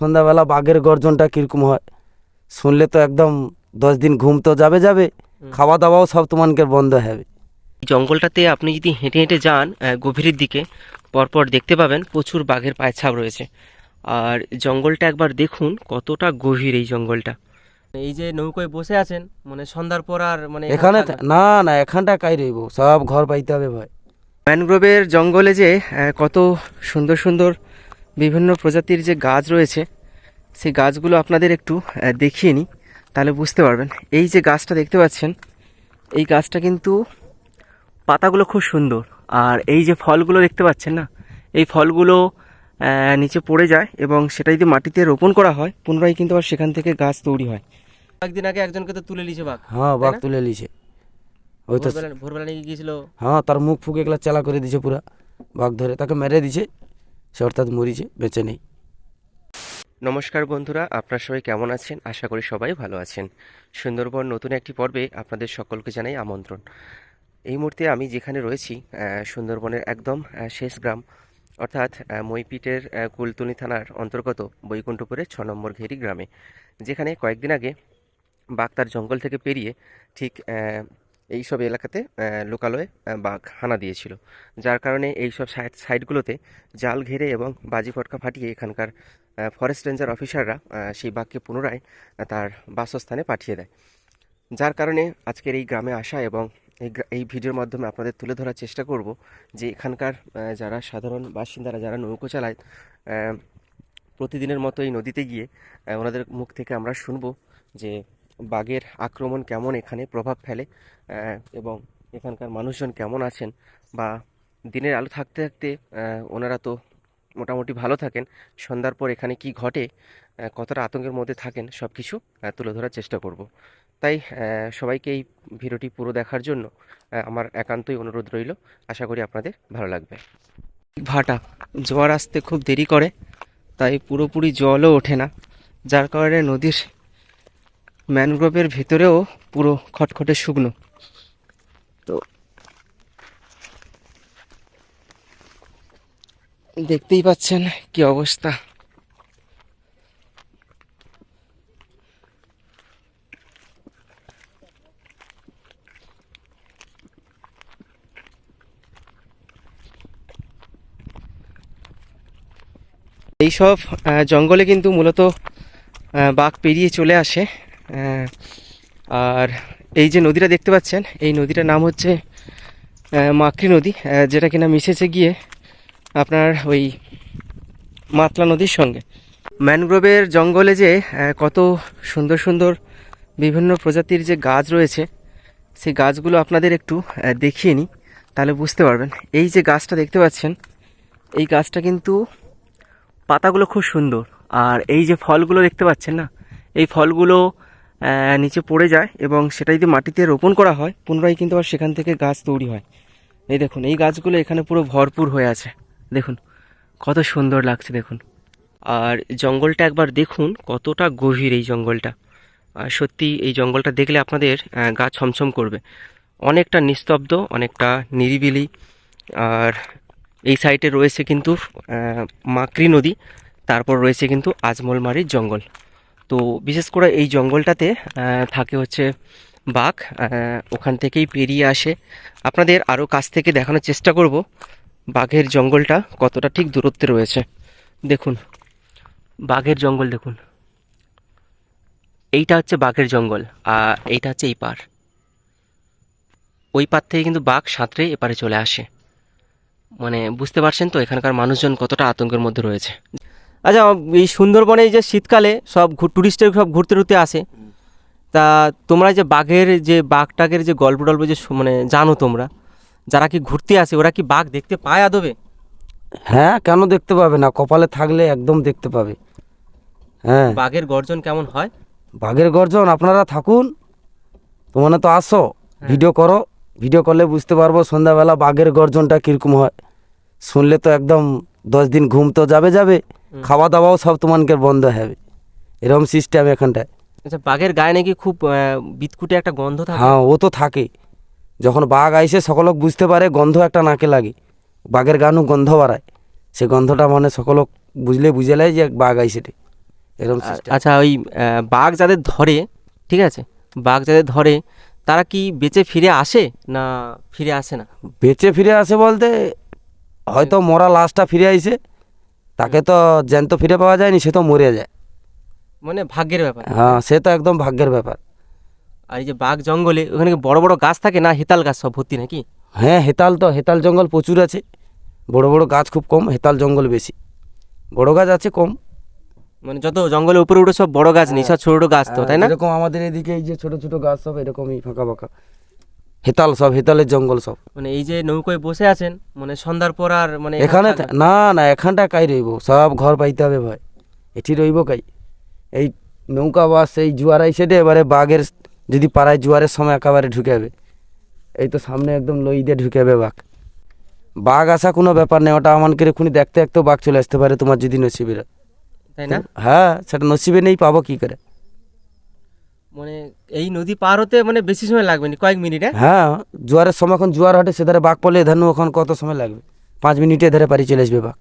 সন্ধ্যাবেলা বাঘের গর্জনটা কীরকম হয়? শুনলে তো একদম দশ দিন ঘুম তো যাবে যাবে খাওয়া দাওয়াও সব তোমাকে বন্ধ হবে। জঙ্গলটাতে আপনি যদি হেঁটে হেঁটে যান গভীরের দিকে পরপর দেখতে পাবেন প্রচুর বাঘের পায়ের ছাপ রয়েছে। আর জঙ্গলটা একবার দেখুন কতটা গভীর এই জঙ্গলটা। এই যে নৌকোয় বসে আছেন মানে সন্ধ্যার পর আর মানে এখানে না। না এখানটা কাই রইব? সব ঘর পাইতে হবে ভাই ম্যানগ্রোভের জঙ্গলে যে কত সুন্দর সুন্দর বিভিন্ন প্রজাতির যে গাছ রয়েছে সেই গাছগুলো আপনাদের একটু দেখিয়ে নিই তাহলে বুঝতে পারবেন। এই যে গাছটা দেখতে পাচ্ছেন এই গাছটা কিন্তু পাতাগুলো খুব সুন্দর। আর এই যে ফলগুলো দেখতে পাচ্ছেন না এই ফলগুলো নিচে পড়ে যায় এবং সেটা যদি মাটিতে রোপণ করা হয় পুনরায় কিন্তু আবার সেখান থেকে গাছ তৈরি হয়। একদিন আগে একজনকে তো তুলে নিয়েছে বাঘ হ্যাঁ বাঘ তুলে লিছে ওই তো ভোরবেলা ভোরবেলা নিয়ে গিয়েছিল? হ্যাঁ তার মুখ ফুক এগুলা চালা করে দিছে পুরা। বাঘ ধরে তাকে মেরে দিছে সে অর্থাৎ মরিচে বেঁচে নেই। নমস্কার বন্ধুরা, আপনারা সবাই কেমন আছেন? আশা করি সবাই ভালো আছেন। সুন্দরবন নতুন একটি পর্বে আপনাদের সকলকে জানাই আমন্ত্রণ। এই মুহূর্তে আমি যেখানে রয়েছি সুন্দরবনের একদম শেষ গ্রাম, অর্থাৎ মইপিটের কুলতুনি থানার অন্তর্গত বৈকুণ্ঠপুরের ছ নম্বর ঘেরি গ্রামে, যেখানে কয়েকদিন আগে বাঘ তার জঙ্গল থেকে পেরিয়ে ঠিক এই সব এলাকাতে লোকালয়ে বাঘ হানা দিয়েছিল। যার কারণে এই সব সাইড সাইডগুলোতে জাল ঘেরে এবং বাজি ফটকা ফাটিয়ে এখানকার ফরেস্ট রেঞ্জার অফিসাররা সেই বাঘকে পুনরায় তার বাসস্থানে পাঠিয়ে দেয়। যার কারণে আজকের এই গ্রামে আসা এবং এই এই ভিডিওর মাধ্যমে আপনাদের তুলে ধরার চেষ্টা করব যে এখানকার যারা সাধারণ বাসিন্দারা, যারা নৌকো চালায় প্রতিদিনের মতো এই নদীতে গিয়ে ওনাদের মুখ থেকে আমরা শুনব যে বাঘের আক্রমণ কেমন এখানে প্রভাব ফেলে? এবং এখানকার মানুষজন কেমন আছেন? বা দিনের আলো থাকতে থাকতে ওনারা তো মোটামুটি ভালো থাকেন। সন্ধ্যার পর এখানে কি ঘটে কতটা আতঙ্কের মধ্যে থাকেন সব কিছু তুলে ধরার চেষ্টা করব। তাই সবাইকে এই ভিডিওটি পুরো দেখার জন্য আমার একান্তই অনুরোধ রইল। আশা করি আপনাদের ভালো লাগবে। ভাটা, জোয়ার আসতে খুব দেরি করে, তাই পুরোপুরি জলও ওঠে না। যার কারণে নদীর ম্যানগ্রোভের ভেতরেও পুরো খটখটে শুকনো। তো দেখতেই পাচ্ছেন কি অবস্থা। এইসব জঙ্গলে কিন্তু মূলত বাঘ পেরিয়ে চলে আসে। আর এই যে নদীটা দেখতে পাচ্ছেন, এই নদীটার নাম হচ্ছে মাকড়ি নদী যেটা কিনা মিশেছে গিয়ে আপনার ওই মাতলা নদীর সঙ্গে। ম্যানগ্রোভের জঙ্গলে যে কত সুন্দর সুন্দর বিভিন্ন প্রজাতির যে গাছ রয়েছে, সেই গাছগুলো আপনাদের একটু দেখিয়ে নিই, তাহলে বুঝতে পারবেন। এই যে গাছটা দেখতে পাচ্ছেন, এই গাছটা কিন্তু পাতাগুলো খুব সুন্দর। আর এই যে ফলগুলো দেখতে পাচ্ছেন না, এই ফলগুলো নিচে পড়ে যায় এবং সেটা যদি মাটিতে রোপণ করা হয়, পুনরায় কিন্তু আবার সেখান থেকে গাছ তৈরি হয়। এই দেখুন, এই গাছগুলো এখানে পুরো ভরপুর হয়ে আছে। দেখুন, কত সুন্দর লাগছে, দেখুন। আর জঙ্গলটা একবার দেখুন, কতটা গভীর এই জঙ্গলটা। আর সত্যি এই জঙ্গলটা দেখলে আপনাদের গা ছমছম করবে। অনেকটা নিস্তব্ধ, অনেকটা নিরিবিলি। আর এই সাইডে রয়েছে কিন্তু মাকড়ি নদী, তারপর রয়েছে কিন্তু আজমলমারির জঙ্গল। তো বিশেষ করে এই জঙ্গলটাতে থাকে হচ্ছে বাঘ ওখান থেকেই পেরিয়ে আসে। আপনাদের আরও কাছ থেকে দেখানোর চেষ্টা করব বাঘের জঙ্গলটা কতটা ঠিক দূরত্বে রয়েছে। দেখুন, বাঘের জঙ্গল দেখুন। এইটা হচ্ছে বাঘের জঙ্গল, আর এইটা হচ্ছে এই পার ওই পার থেকে কিন্তু বাঘ সাঁতরে এপারে চলে আসে। মানে বুঝতে পারছেন তো, এখানকার মানুষজন কতটা আতঙ্কের মধ্যে রয়েছে। আচ্ছা এই সুন্দরবনে এই যে শীতকালে সব টুরিস্টের সব ঘুরতে টুরতে আসে। তা তোমরা যে বাঘের যে বাঘ টাঘের যে গল্প টল্প যে মানে জানো তোমরা যারা কি ঘুরতে আসে ওরা কি বাঘ দেখতে পায় আদবে? হ্যাঁ কেন দেখতে পাবে না? কপালে থাকলে একদম দেখতে পাবে। হ্যাঁ। বাঘের গর্জন কেমন হয়? বাঘের গর্জন আপনারা থাকুন। তোমরা তো আসো। ভিডিও করো। ভিডিও করলে বুঝতে পারব সন্ধ্যাবেলা বাঘের গর্জনটা কীরকম হয়। শুনলে তো একদম দশ দিন ঘুম তো যাবে যাবে। খাওয়া দাওয়াও সব তোমাকে বন্ধ হবে। এরকম সিস্টেম এখানটায়। আচ্ছা বাঘের গায়ে নাকি খুব বিতকুটে একটা গন্ধ থাকে? হ্যাঁ ও তো থাকে। যখন বাঘ আইসে সকলক বুঝতে পারে গন্ধ একটা নাকে লাগে। বাঘের গানও গন্ধ বাড়ায়। সে গন্ধটা মানে সকলক বুঝলে বুঝে লাই যে বাঘ আইসে। এরকম আচ্ছা ওই বাঘ যাদের ধরে ঠিক আছে? বাঘ যাদের ধরে তারা কি বেঁচে ফিরে আসে না ফিরে আসে না? বেঁচে ফিরে আসে বলতে হয়তো মরা লাশটা ফিরে আইছে তাকে তো জ্যান্ত ফিরে পাওয়া যায়নি সে তো মরে যায়। মানে ভাগ্যের ব্যাপার। হ্যাঁ সে তো একদম ভাগ্যের ব্যাপার। আর এই যে বাঘ জঙ্গলে ওখানে কি বড় বড় গাছ থাকে না হেতাল গাছ সব ভর্তি নাকি? হ্যাঁ হেতাল তো হেতাল জঙ্গল প্রচুর আছে। বড় বড় গাছ খুব কম হেতাল জঙ্গল বেশি। বড় গাছ আছে কম। মানে যত জঙ্গলের উপরে উঠে সব বড় গাছ নেই সব ছোট ছোট গাছ তো তাই না? এরকম আমাদের এদিকে এই যে ছোট ছোট গাছ সব এরকমই ফাঁকা ফাঁকা। হেতাল সব হেতালের জঙ্গল সব। মানে এই যে নৌকোয় বসে আছেন মানে সন্ধ্যার পর আর মানে এখানে না না এখানটা কাই রইব? সব ঘর পাইতে হবে ভাই। এটি রইব কাই? এই নৌকা বা সেই জুয়ার আইসেটে এবারে বাঘের যদি পাড়ায় জুয়ারের সময় একেবারে ঢুকাবে এই তো সামনে একদম লই দিয়ে ঢুকাবে বাঘ। বাঘ আসা কোনো ব্যাপার নেই ওটা আমাকে এক্ষুনি দেখতে দেখতেও বাঘ চলে আসতে পারে তোমার যদি নসিবের। তাই না? হ্যাঁ সেটা নসিবে নেই পাবো কি করে? মানে এই নদী পার হতে মানে বেশি সময় লাগবে না? কয়েক মিনিট হ্যাঁ? হ্যাঁ জোয়ারের সময় এখন জোয়ার হাটে সেধারে বাঘ পড়লে এধারে এখন কত সময় লাগবে? পাঁচ মিনিটে এধারে পারি চলে আসবে বাঘ।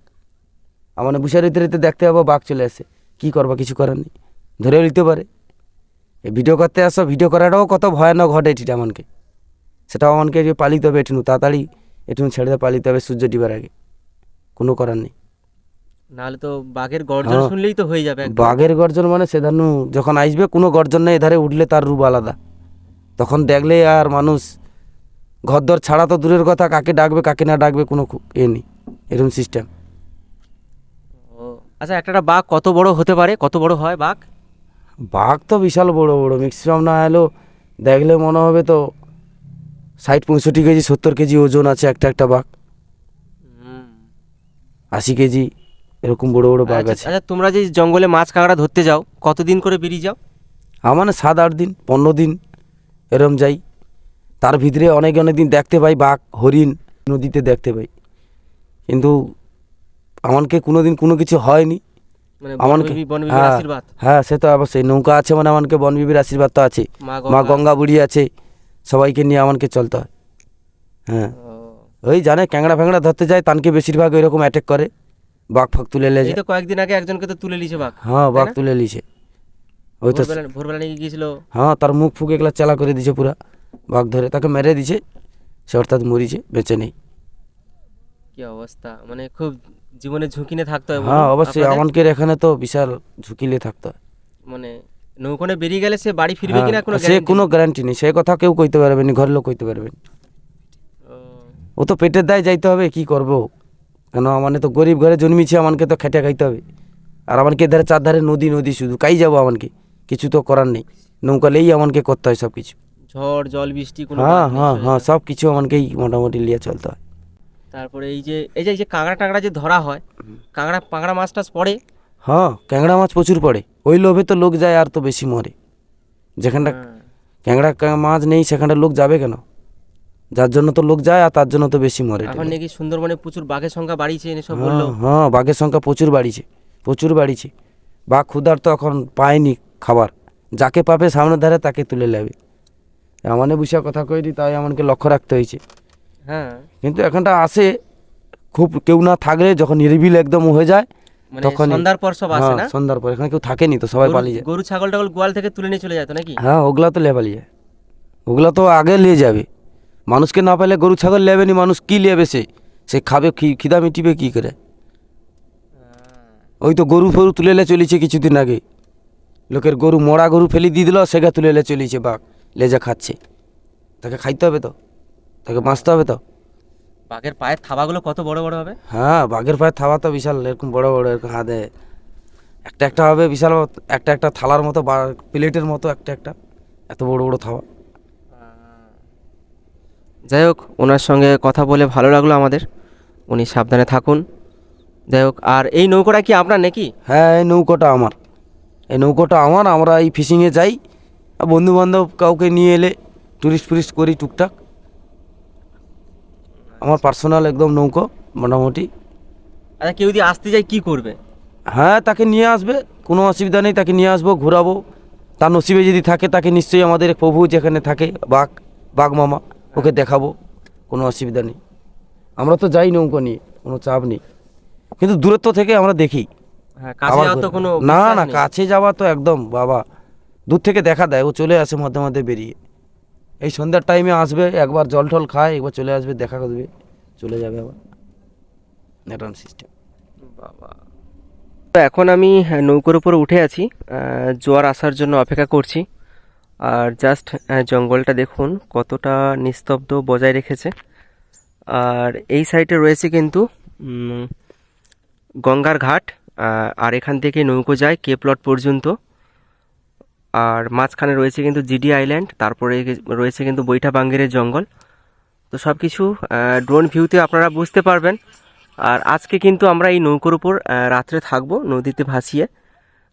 আমার বুসার ঋতু ঋতু দেখতে পাবো বাঘ চলে আসে। কি করবা, কিছু করার নেই। ধরেও নিতে পারে। এই ভিডিও করতে আসো ভিডিও করাটাও কত ভয়ানক ঘটে এটিটা আমাকে সেটাও আমাকে যে পালিতে হবে এটুনু, তাড়াতাড়ি এটুনু ছেড়ে দিয়ে পালিতে হবে সূর্য ডিবার আগে। কোনো করার নেই। নাহলে তো বাঘের গর্জন হ্যাঁ। শুনলেই তো হয়ে যাবে বাঘের গর্জন মানে সেধানু যখন আসবে কোনো গর্জন নেই এধারে উঠলে তার রূপ আলাদা। তখন দেখলে আর মানুষ ঘরদর ছাড়া তো দূরের কথা কাকে ডাকবে কাকে না ডাকবে কোনো এ নেই এরকম সিস্টেম আচ্ছা একটা একটা বাঘ কত বড় হতে পারে? কত বড় হয় বাঘ? বাঘ তো বিশাল বড় বড়। ম্যাক্সিমাম না এলো দেখলে মনে হবে তো ষাট পঁয়ষট্টি কেজি সত্তর কেজি ওজন আছে একটা একটা বাঘ। আশি কেজি। এরকম বড় বড় বাঘ আচ্ছা আছে। আচ্ছা, তোমরা যে জঙ্গলে মাছ কাঁকড়া ধরতে যাও কতদিন করে বেরিয়ে যাও? আমার মানে সাত আট দিন পনেরো দিন এরম যাই। তার ভিতরে অনেক অনেক দিন দেখতে পাই বাঘ হরিণ নদীতে দেখতে পাই। কিন্তু আমাকে কোনো দিন কোনো কিছু হয়নি। মানে আমাকে হ্যাঁ হ্যাঁ সে তো অবশ্যই। নৌকা আছে মানে আমাকে বনবিবির আশীর্বাদ তো আছে। মা গঙ্গা। বুড়ি আছে। সবাইকে নিয়ে আমাকে চলতে হয়। হ্যাঁ। ওই জানে ক্যাংড়া ফ্যাংড়া ধরতে যায় তানকে বেশিরভাগ ওইরকম অ্যাটাক করে। বাঘ ফাঁক তুলে লেজে তো কয়েকদিন আগে একজনকে তো তুলে নিয়েছে বাঘ। হ্যাঁ বাঘ তুলে লিছে ওই তো ভোরবেলা নিয়ে গিয়েছিল? হ্যাঁ তার মুখ ফুক এগুলা চালা করে দিছে পুরা। বাঘ ধরে তাকে মেরে দিছে। সে অর্থাৎ মরিছে বেঁচে নেই। কি অবস্থা? মানে খুব জীবনে ঝুঁকি নিয়ে থাকতে হয় হ্যাঁ অবশ্যই? আমানকের এখানে তো বিশাল ঝুঁকিলে থাকতে হয়। মানে নৌকনে বেরিয়ে গেলে সে বাড়ি ফিরবে কিনা কোনো হ্যাঁ, সে কোনো গ্যারান্টি নেই। সে কথা কেউ কইতে পারবে না ঘরের লোক কইতে পারবে ও, ও তো পেটের দায় যাইতে হবে কি করব? কেন আমানে তো গরিব ঘরে জন্মিছে আমাকে তো খেটে খাইতে হবে। আর আমাকে ধারে চার ধারে নদী নদী শুধু কাই যাব আমাকে কিছু তো করার নেই। নৌকা লেই আমাকে করতে হয় সব কিছু ঝড় জল বৃষ্টি হ্যাঁ হ্যাঁ হ্যাঁ সব। কিছু আমাকেই মোটামুটি লিয়ে চলতে হয়। তারপরে এই যে এই যে এই যে কাঁকড়া টাংড়া যে ধরা হয় কাঁকড়া পাংড়া মাছ টাছ পড়ে? হ্যাঁ ক্যাংড়া মাছ প্রচুর পড়ে। ওই লোভে তো লোক যায় আর তো বেশি মরে। যেখানটা হ্যাঁ। ক্যাংড়া মাছ নেই সেখানটা লোক যাবে কেন? যার জন্য তো লোক যায় আর তার জন্য তো বেশি মরে। এখন নাকি সুন্দরবনে প্রচুর বাঘের সংখ্যা বাড়িয়েছে এনে সব হ্যাঁ, বলল। হ্যাঁ বাঘের সংখ্যা প্রচুর বাড়িছে প্রচুর বাড়িছে বাঘ ক্ষুধার তো এখন পায়নি খাবার যাকে পাবে সামনের ধারে তাকে তুলে নেবে। আমানে বুঝা কথা কইনি তাই আমাকে লক্ষ্য রাখতে হয়েছে। হ্যাঁ। কিন্তু এখানটা আসে খুব কেউ না থাকলে যখন নিরিবিল একদম হয়ে যায় মানে তখনই- সন্ধ্যার পর সব আসে হ্যাঁ, না? সন্ধ্যার পর এখানে কেউ থাকেনি তো সবাই পালিয়ে যায়। গরু ছাগল টাগল গোয়াল থেকে তুলে নিয়ে চলে যায় তো নাকি? হ্যাঁ ওগুলা তো লে পালিয়ে যায়। ওগুলা তো আগে নিয়ে যাবে। মানুষকে না পেলে গরু ছাগল লেবে নি মানুষ কি লেবে সে? সে খাবে কি খিদা মিটিবে কি করে? ওই তো গরু ফরু তুলে লে চলেছে কিছুদিন আগে। লোকের গরু মরা গরু ফেলি দিয়ে দিল সেগা তুলে লে চলেছে বাঘ। লেজা খাচ্ছে। তাকে খাইতে হবে তো? তাকে বাঁচতে হবে তো? বাঘের পায়ের থাবাগুলো কত বড় বড় হবে? হ্যাঁ বাঘের পায়ের থাবা তো বিশাল এরকম বড় বড় এরকম হাতে। একটা একটা হবে বিশাল একটা একটা থালার মতো বা প্লেটের মতো একটা একটা। এত বড় বড় থাবা। যাই হোক ওনার সঙ্গে কথা বলে ভালো লাগল আমাদের। উনি সাবধানে থাকুন। যাই হোক আর এই নৌকোটা কি আপনার নাকি? হ্যাঁ এই নৌকোটা আমার। এই নৌকোটা আমার আমরা এই ফিশিংয়ে যাই। আর বন্ধু বান্ধব কাউকে নিয়ে এলে টুরিস্ট ফুরিস্ট করি টুকটাক। আমার পার্সোনাল একদম নৌকো মোটামুটি। আচ্ছা কেউ যদি আসতে যায় কি করবে? হ্যাঁ তাকে নিয়ে আসবে। কোনো অসুবিধা নেই তাকে নিয়ে আসব ঘোরাবো। তার নসিবে যদি থাকে তাকে নিশ্চয়ই আমাদের প্রভু যেখানে থাকে বাঘ বাঘ মামা। ওকে দেখাবো কোনো অসুবিধা নেই। আমরা তো যাই নৌকো নিয়ে কোনো চাপ নেই। কিন্তু দূরত্ব থেকে আমরা দেখি। হ্যাঁ না না কাছে যাওয়া তো একদম বাবা। দূর থেকে দেখা দেয় ও চলে আসে মধ্যে মধ্যে বেরিয়ে। এই সন্ধ্যার টাইমে আসবে একবার জল টল খায় একবার চলে আসবে দেখা করবে চলে যাবে আবার। এরকম সিস্টেম বাবা। তো এখন আমি হ্যাঁ, নৌকোর উপরে উঠে আছি। জোয়ার আসার জন্য অপেক্ষা করছি। আর জাস্ট জঙ্গলটা দেখুন, কতটা নিস্তব্ধ বজায় রেখেছে। আর এই সাইডে রয়েছে কিন্তু গঙ্গার ঘাট আর এখান থেকে নৌকো যায় কে প্লট পর্যন্ত। আর মাঝখানে রয়েছে কিন্তু জিডি আইল্যান্ড তারপরে রয়েছে কিন্তু বৈঠা বাঙ্গেরের জঙ্গল। তো সব কিছু ড্রোন ভিউতে আপনারা বুঝতে পারবেন। আর আজকে কিন্তু আমরা এই নৌকোর উপর রাত্রে থাকব নদীতে ভাসিয়ে।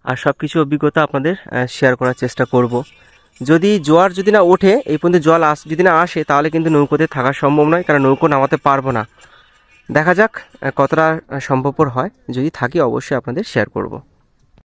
আর সব কিছু অভিজ্ঞতা আপনাদের শেয়ার করার চেষ্টা করব। যদি জোয়ার যদি না ওঠে, এই পর্যন্ত জল আস, যদি না আসে, তাহলে কিন্তু নৌকোতে থাকা সম্ভব নয়, কারণ নৌকো নামাতে পারব না। দেখা যাক কতটা সম্ভবপর হয়। যদি থাকি, অবশ্যই আপনাদের শেয়ার করব।